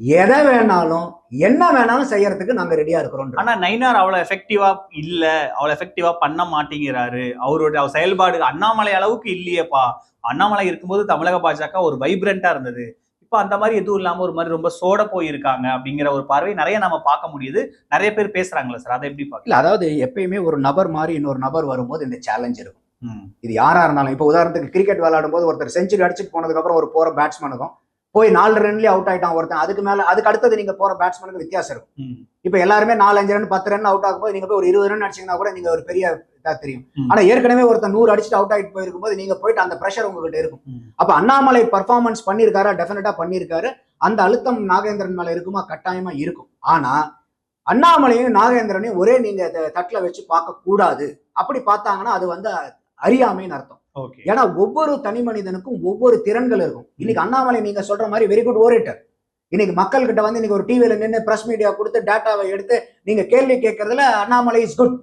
எதை வேணாலும் என்ன வேணாலும் செய்யறதுக்கு நாங்க ரெடியா இருக்கிறோம் ஆனா நைனார் அவ்வளவு எஃபெக்டிவா இல்ல அவ்வளவு எஃபெக்டிவா பண்ண மாட்டேங்கிறாரு. அவரோட அவர் செயல்பாடு அண்ணாமலை அளவுக்கு இல்லையேப்பா. அண்ணாமலை இருக்கும்போது தமிழக பாஜக ஒரு வைப்ரண்டா இருந்தது. இப்ப அந்த மாதிரி எதுவும் இல்லாம ஒரு மாதிரி ரொம்ப சோட போயிருக்காங்க அப்படிங்கிற ஒரு பார்வை நிறைய நம்ம பார்க்க முடியுது. நிறைய பேர் பேசுறாங்களா சார் அதை எப்படி இல்ல அதாவது எப்பயுமே ஒரு நபர் மாதிரி இன்னொரு நபர் வரும்போது இந்த சேலஞ்ச் இருக்கும். இது யாரா இருந்தாலும் இப்போ உதாரணத்துக்கு கிரிக்கெட் விளையாடும் போது ஒருத்தர் செஞ்சுரி அடிச்சுட்டு போனதுக்கு அப்புறம் ஒரு போற பேட்ஸ்மேனுக்கும் போய் நாலு ரன்லயே அவுட் ஆயிட்டான் ஒருத்தன். அதுக்கு மேல அதுக்கு அடுத்தது நீங்க போற பேட்ஸ்மேனுக்கு வித்தியாசம் இருக்கும். இப்போ எல்லாருமே நாலு அஞ்சு ரன் பத்து ரன் அவுட் ஆகும்போது நீங்க போய் ஒரு இருபது ரன் அடிச்சீங்கன்னா கூட நீங்க ஒரு பெரிய இதா தெரியும். ம். ஆனா ஏற்கனவே ஒருத்தன் நூறு அடிச்சுட்டு அவுட் ஆயிட்டு போயிருக்கும் போது நீங்க போயிட்டு அந்த ப்ரெஷர் உங்ககிட்ட இருக்கும். அப்ப அண்ணாமலை பர்ஃபார்மன்ஸ் பண்ணியிருக்காரா? டெஃபினட்டா பண்ணியிருக்காரு. அந்த அழுத்தம் நாகேந்திரன் மேல இருக்குமா? கட்டாயமா இருக்கும். ஆனா அண்ணாமலையும் நாகேந்திரனையும் ஒரே நீங்க த- தட்டுல வச்சு பார்க்க கூடாது அப்படி பார்த்தாங்கன்னா அது வந்து அறியாமைன்னு அர்த்தம். ஏன்னா ஒவ்வொரு தனி மனிதனுக்கும் ஒவ்வொரு திறன்கள் இருக்கும். இன்னைக்கு அண்ணாமலை நீங்க சொல்ற மாதிரி வெரி குட் ஓரேட்டர் இன்னைக்கு மக்கள் கிட்ட வந்து இன்னைக்கு ஒரு டிவியில நின்று பிரஸ் மீடியா கொடுத்து டேட்டாவை எடுத்து நீங்க கேள்வி கேட்கறதுல அண்ணாமலை இஸ் குட்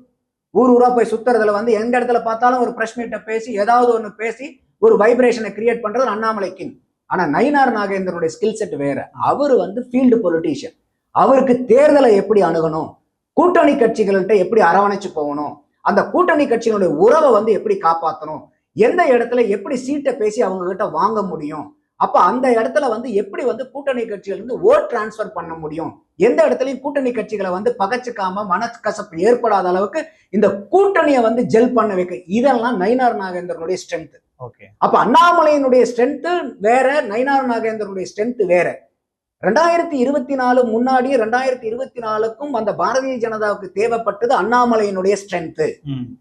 ஊர் ஊரா போய் சுத்துறதுல வந்து எந்த இடத்துல பார்த்தாலும் ஒரு பிரஸ் மீட்டை பேசி ஏதாவது ஒன்று பேசி ஒரு வைப்ரேஷனை கிரியேட் பண்றது அண்ணாமலை கிங் ஆனா நயினார் நாகேந்திரனுடைய ஸ்கில் செட் வேற. அவர் வந்து ஃபீல்டு பொலிட்டீஷியன் அவருக்கு தேர்தலை எப்படி அணுகணும்? கூட்டணி கட்சிகள்கிட்ட எப்படி அரவணைச்சு போகணும்? அந்த கூட்டணி கட்சிகளுடைய உறவை வந்து எப்படி காப்பாற்றணும் எந்த இடத்துல எப்படி சீட்டை பேசி அவங்க கிட்ட வாங்க முடியும்? அப்ப அந்த இடத்துல வந்து எப்படி வந்து கூட்டணி கட்சிகள் இருந்து ஓட் டிரான்ஸ்ஃபர் பண்ண முடியும்? எந்த இடத்துலயும் கூட்டணி கட்சிகளை வந்து பகச்சுக்காம மனக்கசப்பு ஏற்படாத அளவுக்கு இந்த கூட்டணியை வந்து ஜெல் பண்ண வைக்க. இதெல்லாம் நயினார் நாகேந்திரனுடைய ஸ்ட்ரென்த் ஓகே. அப்ப அண்ணாமலையினுடைய ஸ்ட்ரென்த் வேற நயினார் நாகேந்திரனுடைய ஸ்ட்ரென்த் வேற. ரெண்டாயிரத்தி இருபத்தி நாலு முன்னாடி ரெண்டாயிரத்தி இருபத்தி நாலுக்கும் அந்த பாரதிய ஜனதாவுக்கு தேவைப்பட்டது அண்ணாமலையினுடைய ஸ்ட்ரென்த்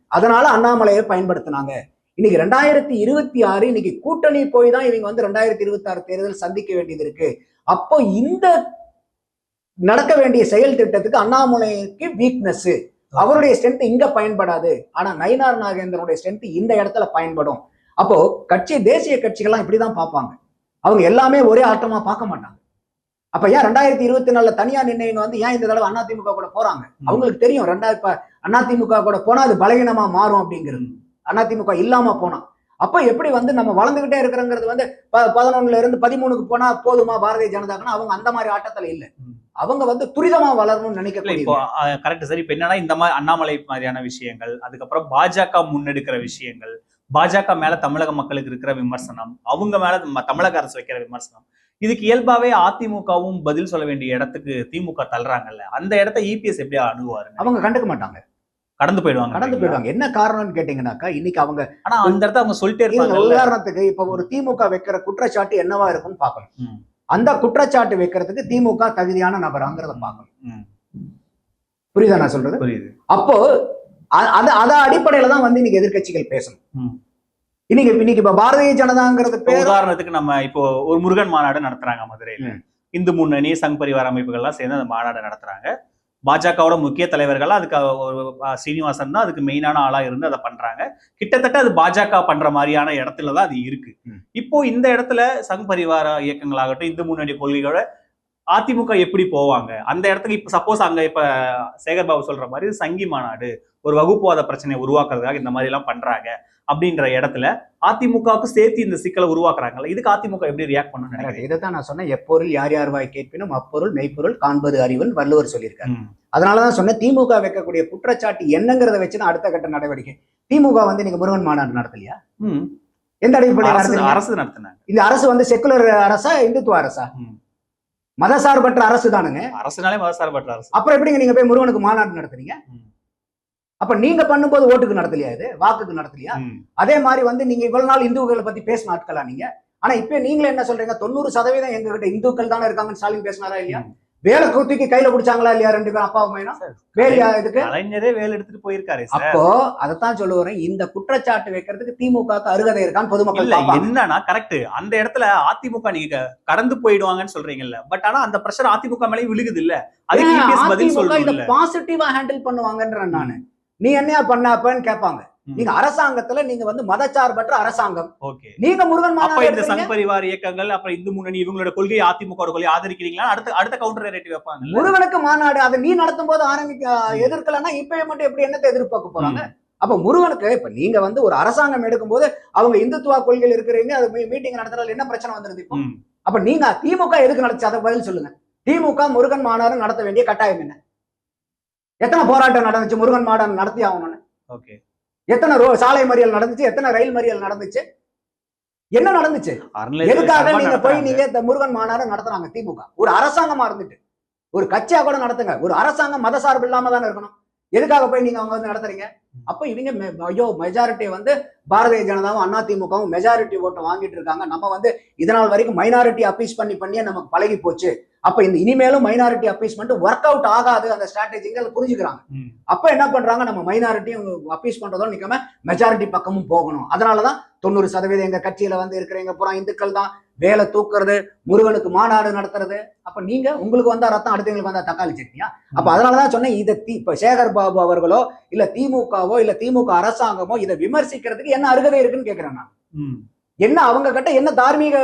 அதனால அண்ணாமலையை பயன்படுத்தினாங்க. இன்னைக்கு ரெண்டாயிரத்தி இருபத்தி ஆறு இன்னைக்கு கூட்டணி போய் தான் இவங்க வந்து ரெண்டாயிரத்தி இருபத்தி ஆறு தேர்தல் சந்திக்க வேண்டியது இருக்கு. அப்போ இந்த நடக்க வேண்டிய செயல் திட்டத்துக்கு அண்ணாமலைக்கு வீக்னஸ் அவருடைய ஸ்ட்ரென்த் இங்க பயன்படாது. ஆனா நயினார் நாகேந்திரனுடைய ஸ்ட்ரென்த் இந்த இடத்துல பயன்படும். அப்போ கட்சி தேசிய கட்சிகள்லாம் இப்படிதான் பார்ப்பாங்க. அவங்க எல்லாமே ஒரே ஆட்டமா பார்க்க மாட்டாங்க. அப்ப ஏன் ரெண்டாயிரத்தி இருபத்தி நாலுல தனியா நின்னவங்க வந்து ஏன் இந்த தடவை அதிமுக கூட போறாங்க? அவங்களுக்கு தெரியும் ரெண்டாயிரம் அதிமுக கூட போனா அது பலகீனமா மாறும் அப்படிங்கிறது. அதிமுக இல்லாம போனா. அப்ப எப்படி வந்து நம்ம வளர்ந்துகிட்டே இருக்கிறோங்கிறது வந்து பதினொன்னுல இருந்து பதிமூணுக்கு போனா போதுமா பாரதிய ஜனதாக்குன்னா அவங்க அந்த மாதிரி ஆட்டத்துல இல்ல. அவங்க வந்து துரிதமா வளரணும்னு இல்ல இப்போ கரெக்ட் சார் இப்போ என்னன்னா இந்த மாதிரி அண்ணாமலை மாதிரியான விஷயங்கள் அதுக்கப்புறம் பாஜக முன்னெடுக்கிற விஷயங்கள் பாஜக மேல தமிழக மக்களுக்கு இருக்கிற விமர்சனம் அவங்க மேல தமிழக அரசு வைக்கிற விமர்சனம் இதுக்கு இயல்பாவே அதிமுகவும் பதில் சொல்ல வேண்டிய இடத்துக்கு திமுக தள்ளுறாங்கல்ல அந்த இடத்த இபிஎஸ் எப்படி அணுகுவாரு அவங்க கண்டுக்க மாட்டாங்க. கடந்து போயிடுவாங்க கடந்து போயிடுவாங்க. என்ன காரணம்னு கேட்டீங்கன்னாக்கா இன்னைக்கு அவங்க ஆனா அந்த இடத்த அவங்க சொல்லிட்டே இருங்க, இருப்பாங்க. உதாரணத்துக்கு இப்ப ஒரு திமுக வைக்கிற குற்றச்சாட்டு என்னவா இருக்கும்னு பார்க்கணும். அந்த குற்றச்சாட்டு வைக்கிறதுக்கு திமுக தகுதியான நபராங்கிறத பார்க்கணும். புரியுதா நான் சொல்றது? புரியுது. அப்போ அது அத அடிப்படையில தான் வந்து இன்னைக்கு எதிர்க்கட்சிகள் பேசணும். இன்னைக்கு இன்னைக்கு இப்ப பாரதிய ஜனதாங்கிறது உதாரணத்துக்கு நம்ம இப்போ ஒரு முருகன் மாநாடு நடத்துறாங்க மதுரையில. இந்து முன்னணி சங் பரிவார அமைப்புகள்லாம் சேர்ந்து அந்த மாநாடு நடத்துறாங்க. பாஜகவோட முக்கிய தலைவர்கள் அதுக்கு ஒரு சீனிவாசன் தான் அதுக்கு மெயினான ஆளா இருந்து அதை பண்றாங்க கிட்டத்தட்ட அது பாஜக பண்ற மாதிரியான இடத்துல தான் அது இருக்கு. இப்போ இந்த இடத்துல சங் பரிவார இயக்கங்களாகட்டும் இந்து முன்னணி கொள்கைகளோட அதிமுக எப்படி போவாங்க? அந்த இடத்துக்கு இப்ப சப்போஸ் அங்க இப்ப சேகர் பாபு சொல்ற மாதிரி சங்கி மாநாடு ஒரு வகுப்புவாத பிரச்சனையை உருவாக்குறதுக்காக இந்த மாதிரி எல்லாம் பண்றாங்க அப்படின்ற இடத்துல அதிமுகவுக்கு சேர்த்து இந்த சிக்கலை உருவாக்குறாங்கல்ல இதுக்கு அதிமுக எப்படி ரியாக்ட் பண்ணணும்னு நினைக்கிறீங்க? இதைத்தான் நான் சொன்னேன். எப்பொருள் யார் யார் வாய் கேட்பினும் அப்பொருள் மெய்ப்பொருள் காண்பது அறிவன் வள்ளுவர் சொல்லியிருக்காரு. அதனாலதான் சொன்னேன் திமுக வைக்கக்கூடிய குற்றச்சாட்டு என்னங்கிறத வச்சு தான் அடுத்த கட்ட நடவடிக்கை. திமுக வந்து நீங்க முருகன் மாநாடு நடத்தலையா. எந்த அடிப்படையில் அரசு நடத்தினாங்க. இந்த அரசு வந்து செக்குலர் அரசா இந்துத்துவ அரசா. மதசார்பற்ற அரசு தானுங்க. அரசுனாலே மதசார்பற்ற அரசு. அப்புறம் எப்படிங்க நீங்க போய் முருகனுக்கு மாநாடு நடத்துறீங்க. அப்ப நீங்க பண்ணும்போது ஓட்டுக்கு நடத்தலையா இது? வாக்குக்கு நடத்தலையா. அதே மாதிரி வந்து நீங்க இவ்வளவு நாள் இந்துக்களை பத்தி பேசின ஆட்களா நீங்க? ஆனா இப்ப நீங்களே என்ன சொல்றீங்க? தொண்ணூறு சதவீதம் எங்க கிட்ட இந்துக்கள் தானே இருக்காங்கன்னு ஸ்டாலின் பேசினாரா இல்லையா. வேலை குத்திக்கு கையில பிடிச்சாங்களா இல்லையா ரெண்டு பேரும் அப்பா அம்மையும் வேலையா இதுக்கு? கலைஞரே வேலை எடுத்துட்டு போயிருக்காரு அப்போ அதைத்தான் சொல்ல வரேன். இந்த குற்றச்சாட்டு வைக்கிறதுக்கு திமுக அருகதை இருக்கான்னு பொதுமக்கள். என்னன்னா கரெக்ட் அந்த இடத்துல அதிமுக நீங்க கடந்து போயிடுவாங்கன்னு சொல்றீங்கல்ல. பட் ஆனா அந்த பிரஷர் அதிமுக மேலயும் விழுகுது இல்ல? அதுக்கு EPS பதில் சொல்லணும்ல பாசிட்டிவா ஹேண்டில் பண்ணுவாங்கன்றேன் நானு. நீ என்னையா பண்ணாப்பன்னு கேட்பாங்க. ம். நீங்க அரசாங்கத்துல நீங்க வந்து மதச்சார்பற்ற அரசாங்கம். ஓகே. நீங்க முருகன் அப்ப இந்த. சங் பரிவார் இயக்கங்கள் அப்புறம் இந்து முன்னணி இவங்களோட கொள்கை அதிமுக கொள்கை ஆதரிக்கிறீங்களா? அடுத்த அடுத்த கவுண்டர் ரேட்டிவ் வைப்பாங்க. முருகனுக்கு மாநாடு அதை நீ நடத்தும் போது ஆரம்பிக்க எதிர்க்கலன்னா இப்ப மட்டும் எப்படி என்னத்தை எதிர்பார்க்க போறாங்க? அப்ப முருகனுக்கு இப்ப நீங்க வந்து ஒரு அரசாங்கம் எடுக்கும்போது அவங்க இந்துத்துவா கொள்கையில் இருக்கிறீங்க அது மீட்டிங் நடத்துறதுல என்ன பிரச்சனை வந்துருது இப்போ? அப்ப நீங்க திமுக எதுக்கு நடத்துச்சு? அதை பதில் சொல்லுங்க. திமுக முருகன் மாநாடு நடத்த வேண்டிய கட்டாயம் என்ன? எத்தனை போராட்டம் நடந்துச்சு? முருகன் மாநாடு நடத்தி ஆகணும்னு ஓகே. எத்தனை ரோ சாலை மறியல் நடந்துச்சு எத்தனை ரயில் மறியல் நடந்துச்சு? என்ன நடந்துச்சு? எதுக்காக நீங்க போய் நீங்க இந்த முருகன் மாநாடு நடத்துறாங்க திமுக? ஒரு அரசாங்கமா இருந்துட்டு. ஒரு கட்சியா கூட நடத்துங்க. ஒரு அரசாங்கம் மத சார்பு இல்லாம தானே இருக்கணும். எதுக்காக போய் நீங்க அவங்க வந்து நடத்துறீங்க? அப்ப இவங்க ஐயோ மெஜாரிட்டி வந்து பாரதிய ஜனதாவும் அண்ணா திமுகவும் மெஜாரிட்டி ஓட்டை வாங்கிட்டு இருக்காங்க. நம்ம வந்து இதனால் வரைக்கும் மைனாரிட்டி அப்பீஸ் பண்ணி பண்ணியே நமக்கு பழகி போச்சு. அப்ப இந்த இனிமேலும் மைனாரிட்டி அப்பீஸ்மெண்ட் ஒர்க் அவுட் ஆகாது அந்த ஸ்ட்ராட்டஜிங்க புரிஞ்சுக்கிறாங்க. அப்ப என்ன பண்றாங்க? நம்ம மைனாரிட்டியும் அப்பீஸ் பண்றதோட நிக்காம மெஜாரிட்டி பக்கமும் போகணும். அதனாலதான் தொண்ணூறு சதவீதம் எங்க கட்சியில வந்து இருக்கிறவங்க பூரா இந்துக்கள் தான் வேலை தூக்குறது முருகனுக்கு மாநாடு நடத்துறது. அப்ப நீங்க உங்களுக்கு வந்தா ரத்தம் அடுத்தவங்களுக்கு வந்தா தக்காளி சட்னியா? அப்ப அதனாலதான் சொன்னேன் இதை தி- இப்ப சேகர் பாபு அவர்களோ இல்ல திமுகவோ இல்ல திமுக அரசாங்கமோ இதை விமர்சிக்கிறதுக்கு என்ன அருகதை இருக்குன்னு கேக்குறேன் நான். என்ன அவங்க கிட்ட என்ன தார்மீக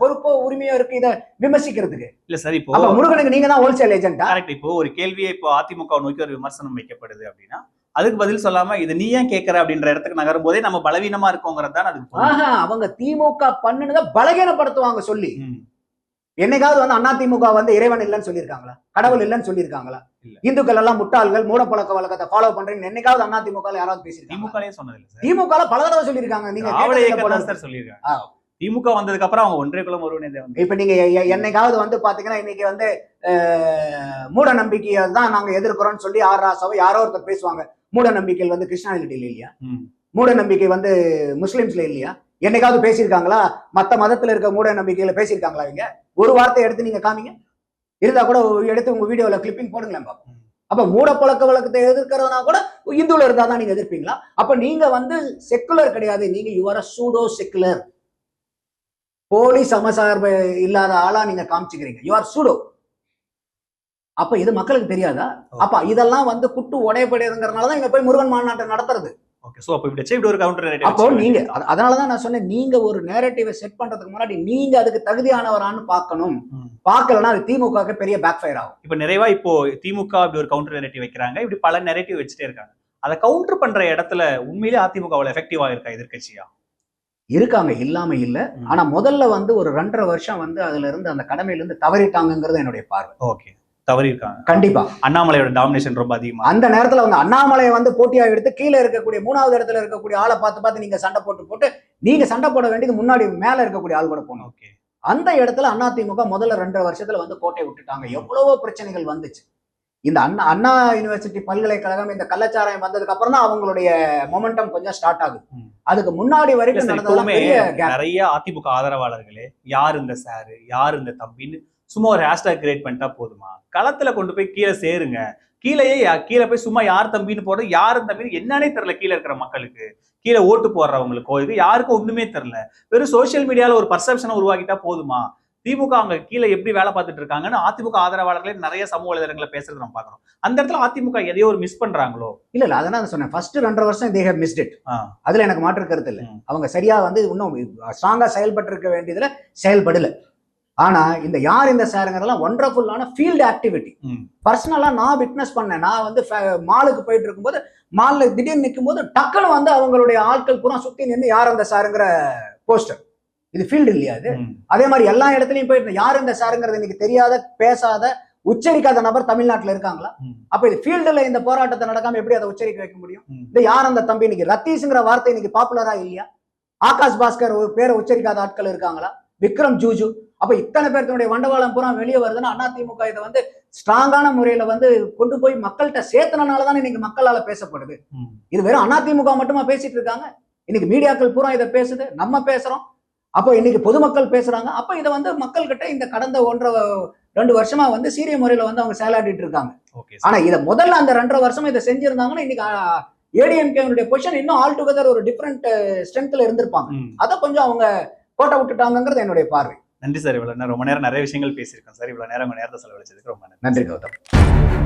பொறுப்போ உரிமையோ இருக்கு இதை விமர்சிக்கிறதுக்கு? இல்ல சார் இப்போ முருகனுக்கு நீங்க தான் ஹோல்சேல் ஏஜென்டா கரெக்ட் இப்போ ஒரு கேள்வியை இப்போ அதிமுக நோக்கி ஒரு விமர்சனம் வைக்கப்படுது அப்படின்னா அதுக்கு பதில் சொல்லாம இது நீ ஏன் கேட்கற? அப்படின்ற இடத்துக்கு நகரும் போதே நம்ம பலவீனமா இருக்கோங்கிறது தான் அதுக்கு அவங்க திமுக பண்ணுனதை பலகீனப்படுத்துவாங்க சொல்லி. என்னைக்காவது வந்து அண்ணா திமுக வந்து இறைவன் இல்லைன்னு சொல்லியிருக்காங்களா? கடவுள் இல்லைன்னு சொல்லியிருக்காங்களா. இந்துக்கள் எல்லாம் முட்டாள்கள் மூடப்பழக்க வழக்கத்தை ஃபாலோ பண்றீங்க என்னைக்காவது அண்ணா திமுக யாராவது பேசியிருக்காங்க திமுக பல தடவை சொல்லியிருக்காங்க. நீங்க. திமுக வந்ததுக்கு அப்புறம் அவங்க ஒன்றே குலம் ஒருவனே இப்ப நீங்க என்னைக்காவது வந்து பாத்தீங்கன்னா இன்னைக்கு வந்து மூட நம்பிக்கையை தான் நாங்க எதிர்க்கிறோம்னு சொல்லி ஆர் ராசாவோ யாரோ ஒருத்தர் பேசுவாங்க. மூட நம்பிக்கைகள் வந்து கிருஷ்ணாநிதியில இல்லையா. மூட நம்பிக்கை வந்து முஸ்லிம்ஸ்ல இல்லையா? என்னைக்காவது பேசியிருக்காங்களா? மத்த மதத்துல இருக்க மூட நம்பிக்கையில பேசியிருக்காங்களா இவங்க? ஒரு வார்த்தை எடுத்து நீங்க காமிங்க. இருந்தா கூட எடுத்து உங்க வீடியோல கிளிப்பிங் போடுங்களேன் பாப்போம். அப்ப மூட பழக்க வழக்கத்தை எதிர்க்கிறதுனா கூட இந்துல இருந்தா தான் நீங்க எதிர்ப்பீங்களா? அப்ப நீங்க வந்து செக்குலர் கிடையாது. நீங்க யுவர் சூடோ செக்குலர் போலி சமசார்பு இல்லாத ஆளா நீங்க காமிச்சுக்கிறீங்க. யுவர் சூடோ அப்ப இது மக்களுக்கு தெரியாதா? அப்ப இதெல்லாம் வந்து குட்டு உடையப்படுறதுங்கிறனால தான் இங்க போய் முருகன் மாநாட்டை நடத்துறது. ஓகே சோ அப்ப இப்படி இப்படி ஒரு கவுண்டர் அப்போ நீங்க அத- அதனாலதான் நான் சொன்னேன் நீங்க ஒரு நேரட்டிவை செட் பண்றதுக்கு முன்னாடி நீங்க அதுக்கு தகுதியானவரான்னு பார்க்கணும். பார்க்கலன்னா அது திமுக பெரிய பேக் ஃபயர் ஆகும். இப்ப நிறைவா இப்போ திமுக இப்படி ஒரு கவுண்டர் நெரேட்டிவ் வைக்கிறாங்க இப்படி பல நெரேட்டிவ் வச்சுட்டே இருக்காங்க. அதை கவுண்டர் பண்ற இடத்துல உண்மையிலே அதிமுக அவ்வளவு எஃபெக்டிவா இருக்கா எதிர்க்கட்சியா? இருக்காங்க இல்லாம இல்ல. ஆனா முதல்ல வந்து ஒரு ரெண்டரை வருஷம் வந்து அதுல இருந்து அந்த கடமையில இருந்து தவறிட்டாங்கிறது என்னுடைய பார்வை. ஓகே தவறி இருக்காங்க கண்டிப்பா. அண்ணாமலையோட டாமினேஷன் ரொம்ப அதிகமா அந்த நேரத்துல வந்து அண்ணாமலையை வந்து போட்டியா எடுத்து கீழே இருக்கக்கூடிய மூணாவது இடத்துல இருக்கக்கூடிய ஆளை பார்த்து பார்த்து நீங்க சண்டை போட்டு போட்டு நீங்க சண்டை போட வேண்டியது முன்னாடி மேல இருக்கக்கூடிய ஆள் கூட போகணும். ஓகே. அந்த இடத்துல அதிமுக முதல்ல ரெண்டரை வருஷத்துல வந்து கோட்டை விட்டுட்டாங்க. எவ்வளவோ பிரச்சனைகள் வந்துச்சு. இந்த அண்ணா அண்ணா யூனிவர்சிட்டி பல்கலைக்கழகம் இந்த கள்ளச்சாராயம் வந்ததுக்கு அப்புறம் தான் அவங்களுடைய மொமெண்டம் கொஞ்சம் ஸ்டார்ட் ஆகுது. அதுக்கு முன்னாடி வரைக்கும் gap. நிறைய அதிமுக ஆதரவாளர்களே யார் இந்த சாரு யார் இந்த தம்பின்னு சும்மா ஒரு ஹேஷ்டாக் கிரியேட் பண்ணிட்டா போதுமா? களத்துல கொண்டு போய் கீழே சேருங்க. கீழேயே கீழே போய் சும்மா யார் தம்பின்னு போடுறது யார் தம்பின்னு என்னன்னே தெரியல கீழே இருக்கிற மக்களுக்கு. கீழே ஓட்டு போடுறவங்களுக்கோ. இது யாருக்கும் ஒண்ணுமே தெரியல. வெறும் சோஷியல் மீடியால ஒரு பர்செப்ஷனை உருவாக்கிட்டா போதுமா? திமுக அங்க கீழே எப்படி வேலை பார்த்துட்டு இருக்காங்கன்னு அதிமுக ஆதரவாளர்களே நிறைய சமூக வலைதளங்களை பேசுறது நம்ம பாக்குறோம் அந்த இடத்துல அதிமுக எதையோ ஒரு மிஸ் பண்றாங்களோ? இல்ல இல்ல அதான் நான் சொன்னேன். ஃபர்ஸ்ட் ரெண்டரை வருஷம் தே ஹேவ் மிஸ்ட் இட். அதுல எனக்கு மாற்று கருத்து இல்ல. அவங்க சரியா வந்து இன்னும் ஸ்ட்ராங்கா செயல்பட்டு இருக்க வேண்டியதுல செயல்படல. ஆனா இந்த யார் இந்த சாருங்கிறதெல்லாம் ஒண்டர்ஃபுல்லான ஃபீல்டு ஆக்டிவிட்டி. பர்சனலா நான் விட்னஸ் பண்ணேன். நான் வந்து மாலுக்கு போயிட்டு இருக்கும்போது மால்ல திடீர்னு நிற்கும் போது டக்குன்னு வந்து அவங்களுடைய ஆட்கள் பூரா சுத்தி நின்று யார் அந்த சாருங்கிற போஸ்டர் இது ஃபீல்டு இல்லையா அது. அதே மாதிரி எல்லா இடத்துலயும் போயிட்டு யார் இந்த சாருங்கிறது இன்னைக்கு தெரியாத பேசாத உச்சரிக்காத நபர் தமிழ்நாட்டுல இருக்காங்களா. அப்ப இது ஃபீல்டுல இந்த போராட்டத்தை நடக்காம எப்படி அதை உச்சரிக்க வைக்க முடியும். இந்த யார் அந்த தம்பி இன்னைக்கு? ரத்தீஸ்ங்கிற வார்த்தை இன்னைக்கு பாப்புலரா இல்லையா? ஆகாஷ் பாஸ்கர் ஒரு பேரை உச்சரிக்காத ஆட்கள் இருக்காங்களா? விக்ரம் ஜூஜு. அப்ப இத்தனை பேர்த்தனுடைய வண்டவாளம் பூரா வெளியே வருதுன்னா அதிமுக இதை வந்து ஸ்ட்ராங்கான முறையில வந்து கொண்டு போய் மக்கள்கிட்ட சேர்த்தனால தான் இன்னைக்கு மக்களால பேசப்படுது. இது வெறும் அதிமுக மட்டுமா பேசிட்டு இருக்காங்க? இன்னைக்கு மீடியாக்கள் பூரா இதை பேசுது நம்ம பேசுறோம். அப்போ இன்னைக்கு பொதுமக்கள் பேசுறாங்க. அப்ப இதை வந்து மக்கள்கிட்ட இந்த கடந்த ஒன்றரை ரெண்டு வருஷமா வந்து சீரிய முறையில வந்து அவங்க செயலாடிட்டு இருக்காங்க. ஆனா இத முதல்ல அந்த ரெண்டரை வருஷமா இதை செஞ்சிருந்தாங்கன்னா இன்னைக்கு ஏடிஎம்கேனுடைய பொசிஷன் இன்னும் ஆல் டுகெதர் ஒரு டிஃப்ரெண்ட் ஸ்ட்ரென்த்ல இருந்திருப்பாங்க. அதை கொஞ்சம் அவங்க கோட்டை விட்டுட்டாங்கிறது என்னுடைய பார்வை. நன்றி சார் இவ்வளவு நேரம். ரொம்ப நேரம் நிறைய விஷயங்கள் பேசியிருக்கோம் சார். இவ்வளவு நேரம் உங்க நேரத்தை செலவழிச்சதுக்கு ரொம்ப நன்றி. நன்றி கௌதம்.